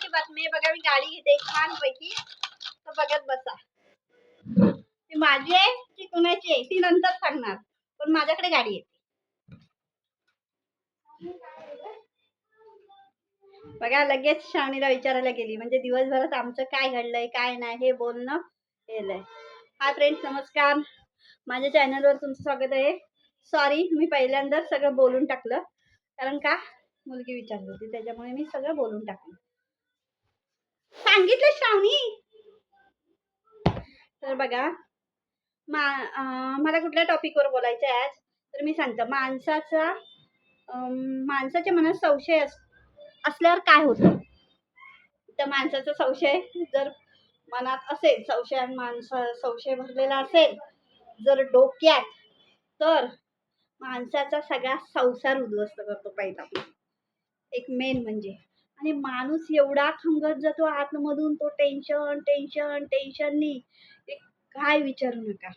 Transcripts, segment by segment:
आनंदाची बातमी आहे बघा मी गाडी घेते छान पैकी तर बघत बसा. ती माझी आहे ती कुणाची आहे ती नंतर सांगणार. पण माझ्याकडे गाडी येते बघा लगेच श्रावणीला विचारायला गेली. म्हणजे दिवसभरात आमचं काय घडलंय काय नाही हे बोलणं केलंय हा फ्रेंड्स नमस्कार. माझ्या चॅनलवर तुमचं स्वागत आहे. सॉरी मी पहिल्यांदा सगळं बोलून टाकलं. कारण का? मुलगी विचारली होती त्याच्यामुळे मी सगळं बोलून टाकलं. सांगितलं श्रावणी? तर बघा मा मला कुठल्या टॉपिकवर बोलायचं आहे आज? तर मी सांगतो. माणसाचा माणसाच्या मनात संशय अस असल्यावर काय होतं? त्या माणसाचा संशय जर मनात असेल संशय माणसा संशय भरलेला असेल जर डोक्यात तर माणसाचा सगळा संसार उद्ध्वस्त करतो पहिला. एक मेन म्हणजे. आणि माणूस एवढा खंगत जातो आतमधून तो टेन्शन टेन्शन टेन्शननी काय विचारू नका.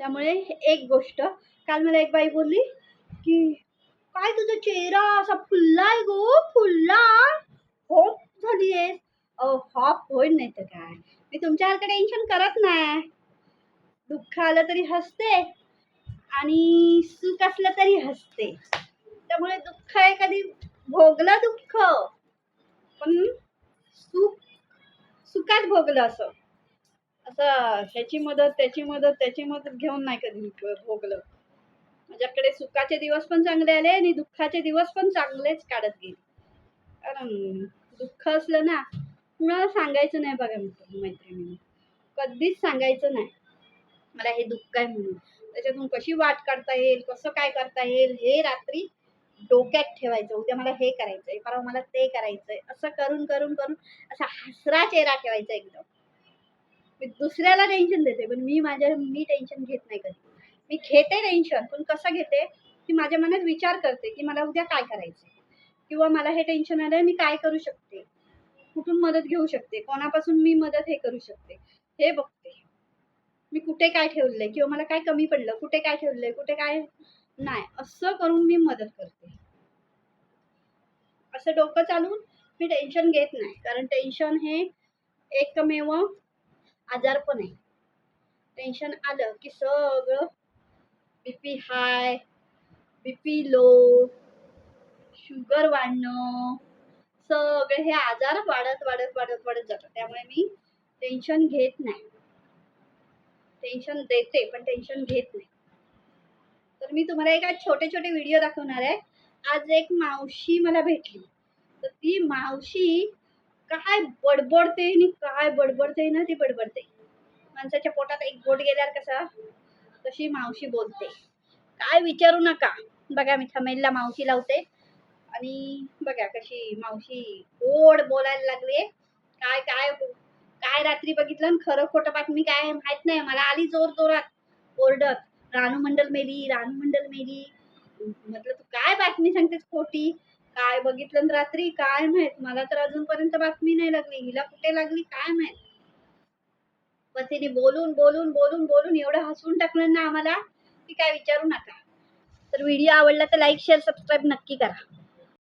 त्यामुळे एक गोष्ट काल मला एक बाई बोलली की काय तुझा चेहरा असा फुललाय गो फुलला. हॉप झाली आहे हॉप होईल नाही तर काय. मी तुमच्यासारखं टेन्शन करत नाही. दुःख आलं तरी हसते आणि सुख असलं तरी हसते. त्यामुळे दुःख आहे कधी भोगलं दुःख. पण सुख सुखात भोगलं असं. असं ह्याची मदत त्याची मदत त्याची मदत घेऊन नाही कधी भोगलं. माझ्याकडे सुखाचे दिवस पण चांगले आले आणि दुःखाचे दिवस पण चांगलेच काढत गेले. कारण दुःख असलं ना कुणाला सांगायचं नाही बघा मित्र मैत्रिणी कधीच सांगायचं नाही. मला हे दुःख आहे म्हणून. त्याच्यातून कशी वाट काढता येईल कसं काय करता येईल हे रात्री डोक्यात ठेवायचं उद्या मला हे करायचंय परवा मला ते करायचंय असं करून करून करून असा हसरा चेहरा ठेवायचा एकदम. मी दुसऱ्याला टेन्शन देते पण मी माझ्या मी टेन्शन घेत नाही कधी. मी घेते टेन्शन पण कसं घेते? की माझ्या मनात विचार करते की मला उद्या काय करायचं किंवा मला हे टेन्शन आलं मी काय करू शकते? कुठून मदत घेऊ शकते? कोणापासून मी मदत हे करू शकते? हे बघते. मी कुठे काय ठेवलंय? किंवा मला काय कमी पडलं? कुठे काय ठेवलंय? कुठे काय? नाही असं करून मी मदत करते. असं डोकं चालून मी टेन्शन घेत नाही. कारण टेन्शन हे एकमेव आजारपण आहे. टेन्शन आलं की सगळं BP high BP low sugar वाढणं सगळे हे आजार वाढत वाढत वाढत वाढत जातात. त्यामुळे मी टेन्शन घेत नाही. टेन्शन देते पण टेन्शन घेत नाही. तर मी तुम्हाला एक छोटे छोटे व्हिडिओ दाखवणार आहे. आज एक मावशी मला भेटली. तर ती मावशी काय बडबडते आणि काय बडबडते ना ती बडबडते. माणसाच्या पोटात एक बोट गेल्यावर कसा? तशी मावशी बोलते. काय विचारू नका. बघा मी थमेलला मावशी लावते. आणि बघा कशी मावशी गोड बोलायला लागली काय काय काय रात्री बघितलं आणि खरं खोटं बातमी काय माहीत नाही. मला आली जोर जोरात ओरडत. रानू मंडल मेली रानू मंडल मेली. म्हटलं तू काय बातमी सांगतेस खोटी? काय बघितलं रात्री? काय माहीत? मला तर अजूनपर्यंत बातमी नाही लागली. हिला कुठे लागली? काय माहीत? पण तिने बोलून बोलून बोलून बोलून एवढं हसवून टाकलं ना आम्हाला की काय विचारू नका. तर व्हिडिओ आवडला तर लाईक शेअर सबस्क्राईब नक्की करा.